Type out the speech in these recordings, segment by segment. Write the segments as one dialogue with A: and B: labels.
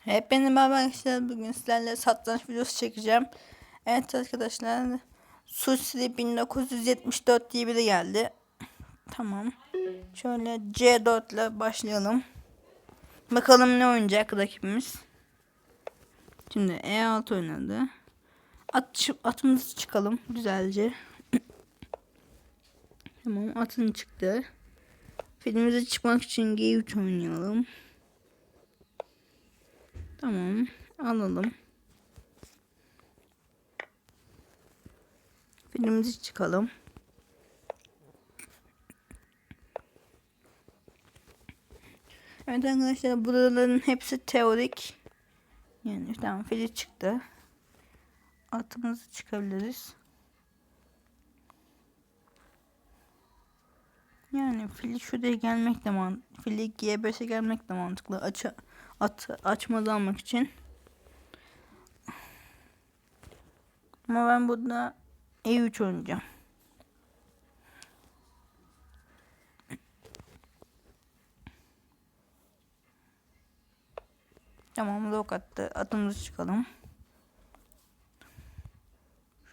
A: Hepinize merhaba arkadaşlar. Bugün sizlerle satranç videosu çekeceğim. Evet arkadaşlar. Sushi 1974 diye biri geldi. Tamam. Şöyle C4 ile başlayalım. Bakalım ne oynayacak rakibimiz. Şimdi E6 oynadı. At, atımızı çıkalım güzelce. tamam atın çıktı. Filmimize çıkmak için G3 oynayalım. Tamam. Alalım. Filmimizi çıkalım. Evet arkadaşlar buraların hepsi teorik. Yani tamam fili çıktı. Atımızı çıkabiliriz. Yani fili şuraya gelmek de mantıklı. Fili G5'e gelmek de mantıklı. Aç at açmadan almak için. Ama ben burada E3 oynayacağım. Tamam lok attı. Atımızı çıkalım.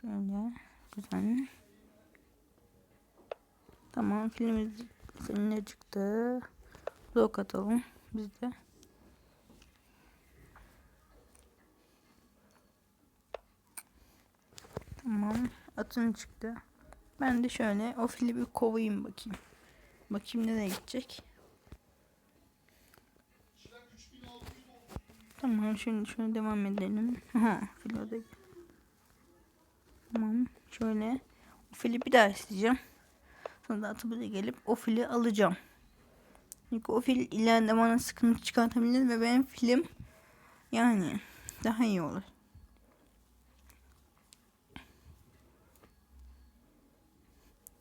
A: Şöyle güzel. Tamam filmimiz filmine çıktı. Lok atalım biz de. Tamam atın çıktı. Ben de şöyle o fili bir kovayım bakayım. Bakayım nereye gidecek. Tamam şimdi şöyle devam edelim. Aha fil orada. Tamam şöyle o fili bir daha isteyeceğim. Sonra da atı buraya gelip o fili alacağım. Çünkü o fil ileride bana sıkıntı çıkartabilir ve benim film yani daha iyi olur.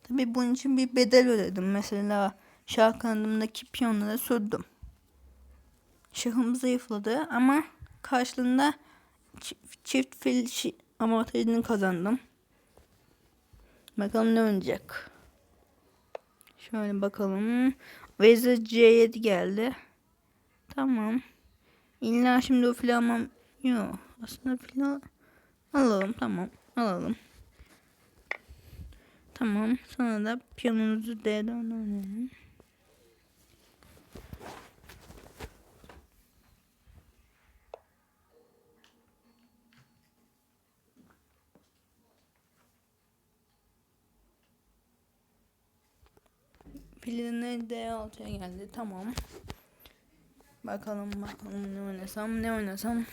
A: Tabi bunun için bir bedel ödedim. Mesela şah kanadımdaki piyonlara sürdüm. Şahım zayıfladı ama karşılığında çift, fil avantajını kazandım. Bakalım ne oynayacak. Şöyle bakalım. Vezir C7 geldi. Tamam. İlla şimdi o fil almam. Yok. Aslında fil al- alalım. Tamam. Alalım. Tamam. Sonra da piyanonuzu D'den oynayalım. Filine D6'ya geldi. Tamam. Bakalım bakalım ne oynasam ne oynasam.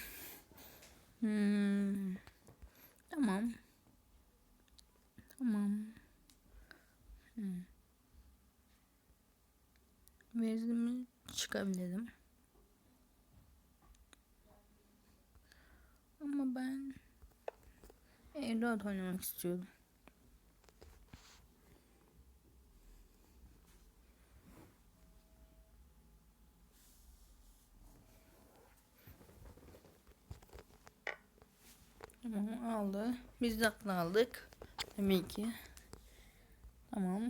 A: Hmm. Tamam. Tamam. Hmm. Vezirimi çıkabilirim. Ama ben E4 oynamak istiyorum. Tamam aldı. Biz de aldık. Tabii ki. Tamam.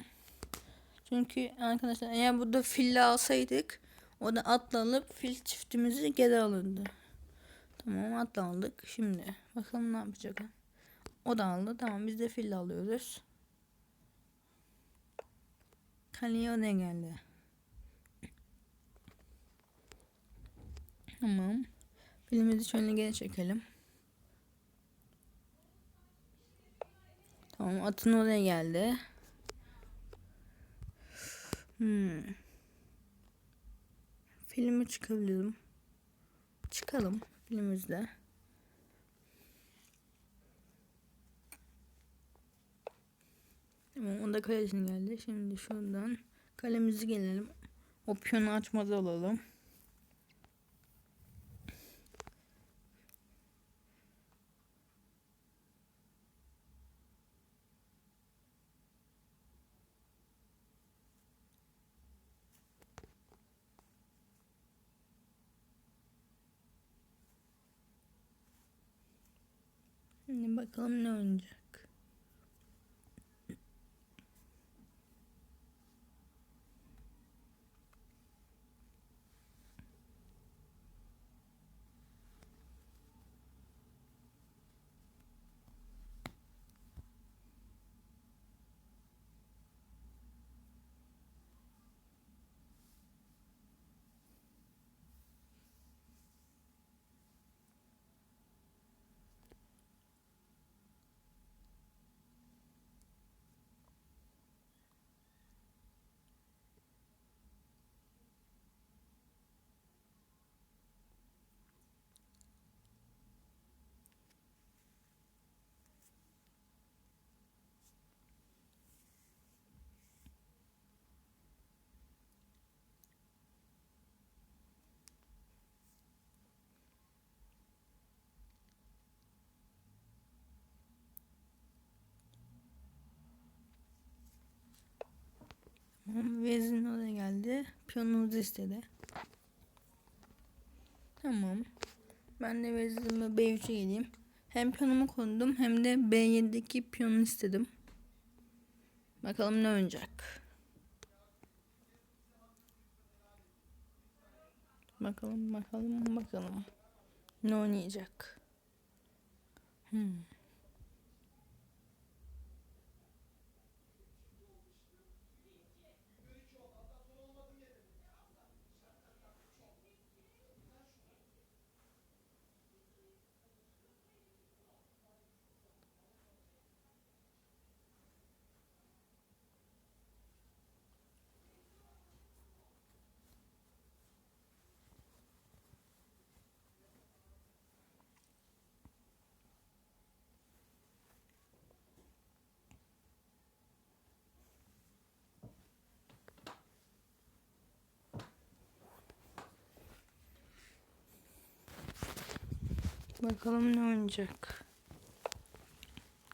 A: Çünkü arkadaşlar eğer burada fille alsaydık o da atla fil çiftimizi geri alırdı. Tamam atla. Şimdi bakalım ne yapacak. O da aldı. Tamam biz de fil alıyoruz. Kaleye o da geldi. Tamam. Filmimizi şöyle geri çekelim. Tamam atın oraya geldi. Hmm. Filmi çıkabilirim. Çıkalım filmimizde. Tamam onda kalesine geldi. Şimdi şuradan kalemizi gelelim. Opsiyonu açmaz olalım. Şimdi bakalım ne oynayacak. Tamam. Vezin oraya geldi. Piyonumuzu istedi. Tamam. Ben de vezirime B3'e geleyim. Hem piyonumu kondum hem de B7'deki piyonu istedim. Bakalım ne oynayacak. Bakalım bakalım bakalım. Ne oynayacak? Hmm. Bakalım ne oynayacak.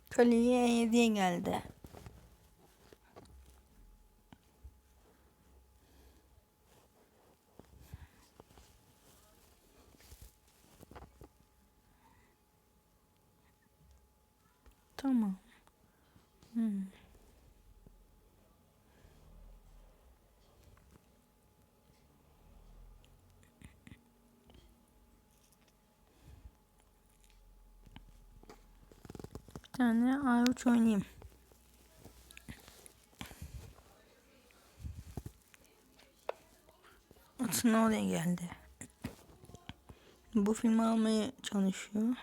A: Kaleye E7'ye geldi. Tamam. Hmm. Bir tane A3 oynayayım. Atına oraya geldi. Bu filmi almaya çalışıyor.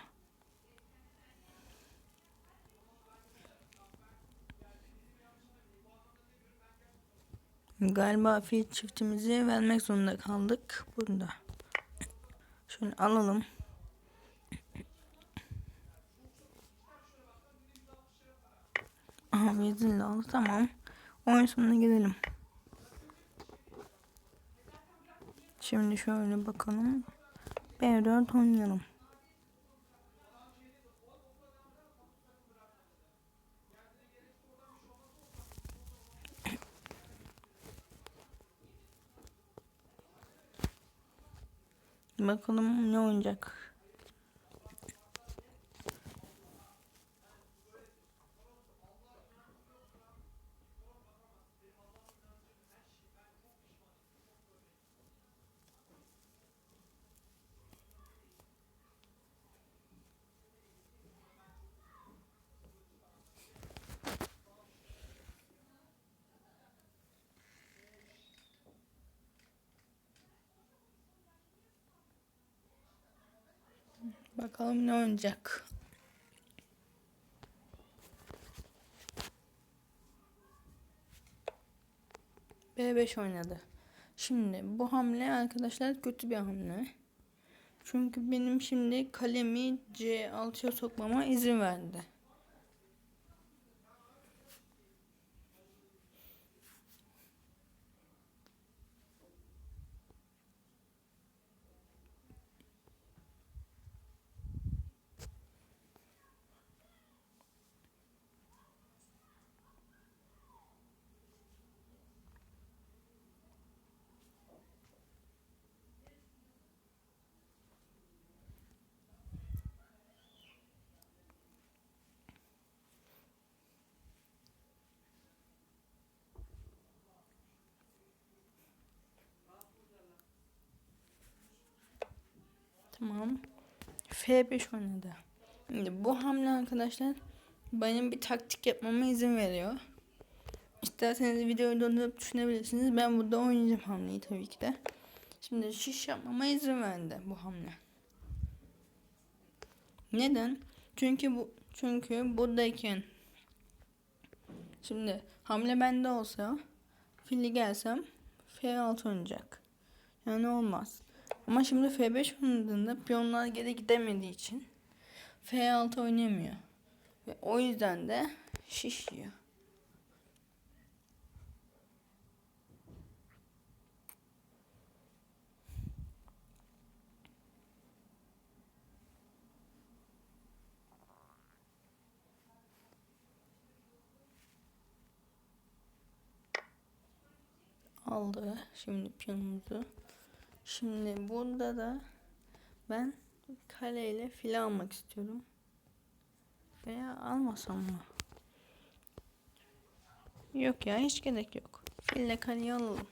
A: Galiba fil çiftimizi vermek zorunda kaldık burada. Şöyle alalım. Aha vezirle aldı tamam. Oyun sonuna gidelim. Şimdi şöyle bakalım. B4 oynayalım. Bakalım ne oynayacak. Bakalım ne oynayacak. B5 oynadı. Şimdi bu hamle arkadaşlar kötü bir hamle. Çünkü benim şimdi kalemi C6'ya sokmama izin verdi. Tamam. F5 oynadı. Şimdi bu hamle arkadaşlar benim bir taktik yapmama izin veriyor. İsterseniz videoyu dondurup düşünebilirsiniz. Ben burada oynayacağım hamleyi tabii ki de. Şimdi şiş yapmama izin verdi bu hamle. Neden? Çünkü bu çünkü buradayken şimdi hamle bende olsa fili gelsem F6 oynayacak. Yani olmaz. Ama şimdi F5 oynadığında piyonlar geri gidemediği için F6 oynayamıyor. Ve o yüzden de şişiyor. aldı şimdi piyonumuzu. Şimdi burada da ben kaleyle fil almak istiyorum. Veya almasam mı? Yok ya hiç gerek yok. Fille kaleyi alalım.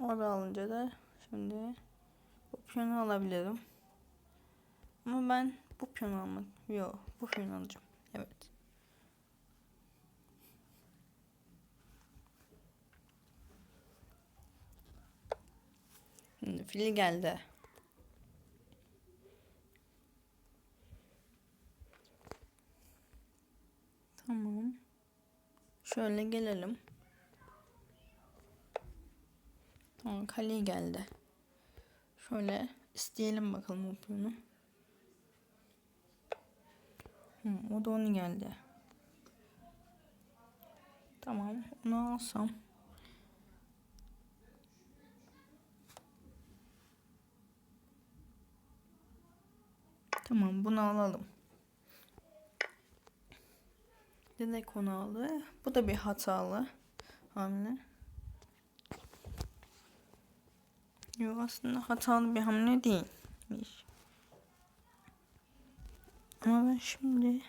A: Orada alınca da şimdi bu piyonu alabilirim. Ama ben bu piyonu almak yok bu piyonu alacağım. Evet. Fili geldi. Tamam. Şöyle gelelim. Tamam kale geldi. Şöyle isteyelim bakalım o piyonu. Hı, o da onu geldi. Tamam onu alsam. Tamam bunu alalım. Dedek onu aldı. Bu da bir hatalı hamle. Yok aslında hatalı bir hamle değilmiş. Ama ben şimdi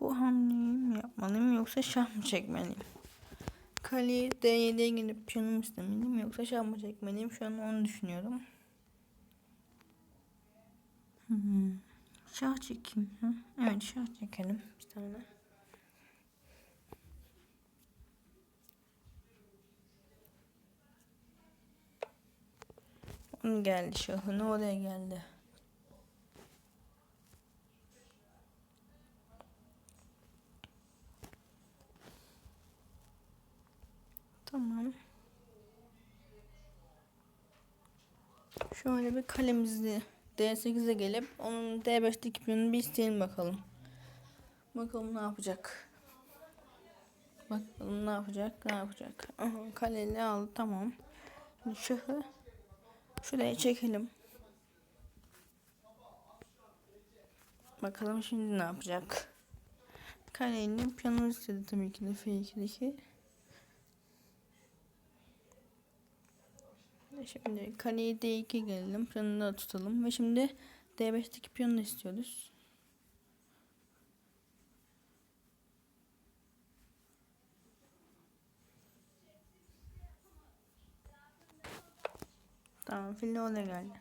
A: bu hamleyi mi yapmalıyım yoksa şah mı çekmeliyim? Kaleyi D7'ye gidip piyonumu istemeliyim yoksa şah mı çekmeliyim? Şu an onu düşünüyorum. Hmm. Şah çekeyim. Ha? Evet şah çekelim bir tane. Onun geldi şahını oraya geldi. Tamam. Şöyle bir kalemizi D8'e gelip onun D5'teki piyonunu bir isteyelim bakalım. Bakalım ne yapacak. Bakalım ne yapacak, ne yapacak. Aha, kaleli aldı, tamam. Şimdi şahı şuraya çekelim. Bakalım şimdi ne yapacak. Kalenin piyano istedi tabii ki de F2'deki. Şimdi kaleyi D2 gelelim. Piyonu da tutalım. Ve şimdi D5'teki piyonu istiyoruz. Tamam file oraya geldi.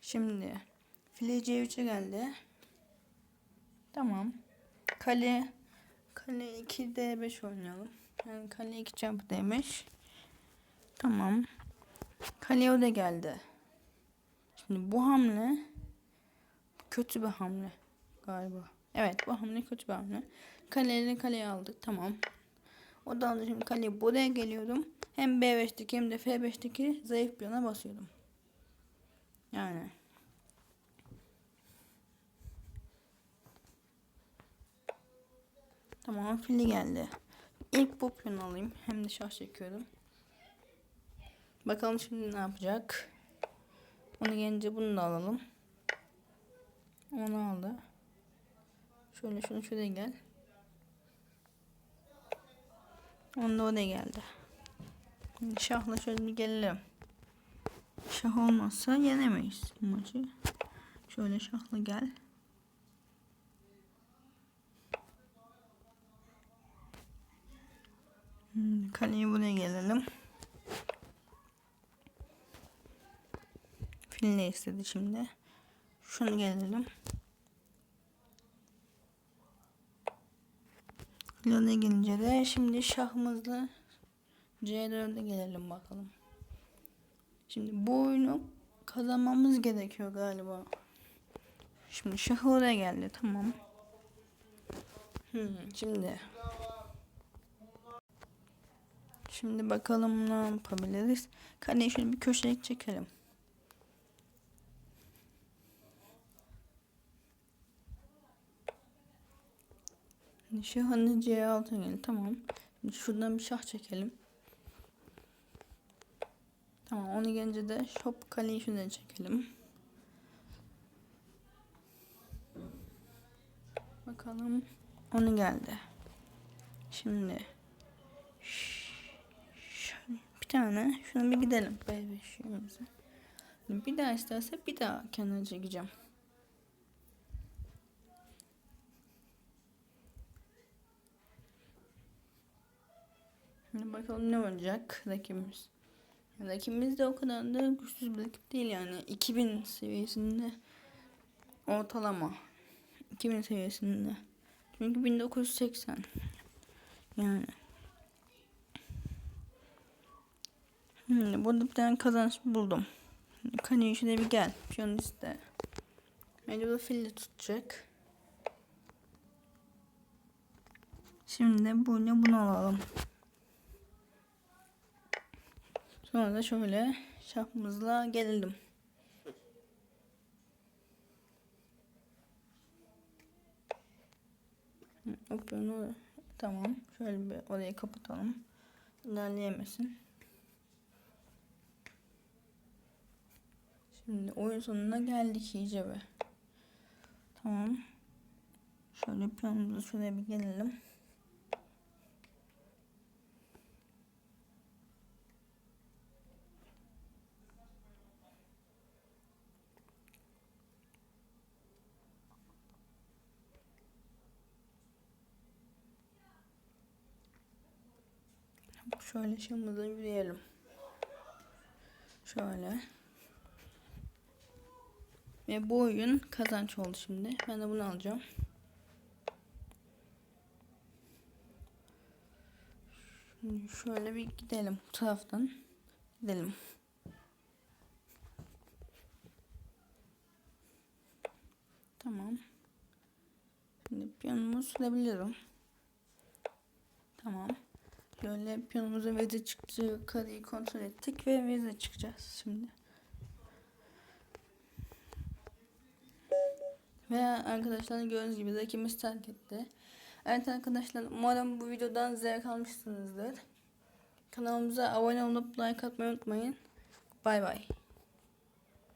A: Şimdi file C3'e geldi. Tamam. Kale kale 2 D5 oynayalım. Yani kale 2 çarpı D5. Tamam. Kale o da geldi. Şimdi bu hamle kötü bir hamle galiba. Evet bu hamle kötü bir hamle. Kaleyle kaleyi aldık. Tamam. O da şimdi kaleyi buraya geliyorum. Hem B5'teki hem de F5'teki zayıf bir yana basıyorum. Yani. Tamam fili geldi. İlk bu piyonu alayım. Hem de şah çekiyorum. Bakalım şimdi ne yapacak. Onu gelince bunu da alalım. Onu aldı. Şöyle şunu şuraya gel. Onda o da geldi. Şahla şöyle bir gelelim. Şah olmazsa yenemeyiz bu maçı. Şöyle şahla gel. Kaleye buraya gelelim. Ne istedi şimdi? Şunu gelelim. Filone gelince de şimdi şahımızla C4'e gelelim bakalım. Şimdi bu oyunu kazanmamız gerekiyor galiba. Şimdi şah oraya geldi tamam. Hmm, şimdi Şimdi bakalım ne yapabiliriz. Kaleyi şöyle bir köşeye çekelim. Şahını C6 geldi. Tamam. Şimdi şuradan bir şah çekelim. Tamam onu gelince de şop kaleyi şuradan çekelim. Bakalım Onu geldi. Şimdi şöyle bir tane şuna bir gidelim. B5 şeyimize. Bir daha isterse bir daha kenara çekeceğim. Bakalım ne olacak rakibimiz. Rakibimiz de o kadar da güçsüz bir rakip değil yani. 2000 seviyesinde ortalama. 2000 seviyesinde. Çünkü 1980. Yani. Şimdi burada bir tane kazanç buldum. Kaniye şuraya bir gel. Piyanist de. Bu fili tutacak. Şimdi bunu bunu alalım. Sonra da şöyle şapımızla gelelim. Okyanus tamam. Şöyle bir orayı kapatalım. İlerleyemesin. Şimdi oyun sonuna geldik iyice be. Tamam. Şöyle planımıza şuraya bir gelelim. Şöyle şamıza yürüyelim. Şöyle. Ve bu oyun kazanç oldu şimdi. Ben de bunu alacağım. Şimdi şöyle bir gidelim bu taraftan. Gidelim. Tamam. Şimdi piyanomu sürebilirim. Tamam. Şöyle piyanomuza vize çıktı. Kareyi kontrol ettik ve vize çıkacağız şimdi. Ve arkadaşlar gördüğünüz gibi rakibimiz terk etti. Evet arkadaşlar umarım bu videodan zevk almışsınızdır. Kanalımıza abone olup like atmayı unutmayın. Bay bay.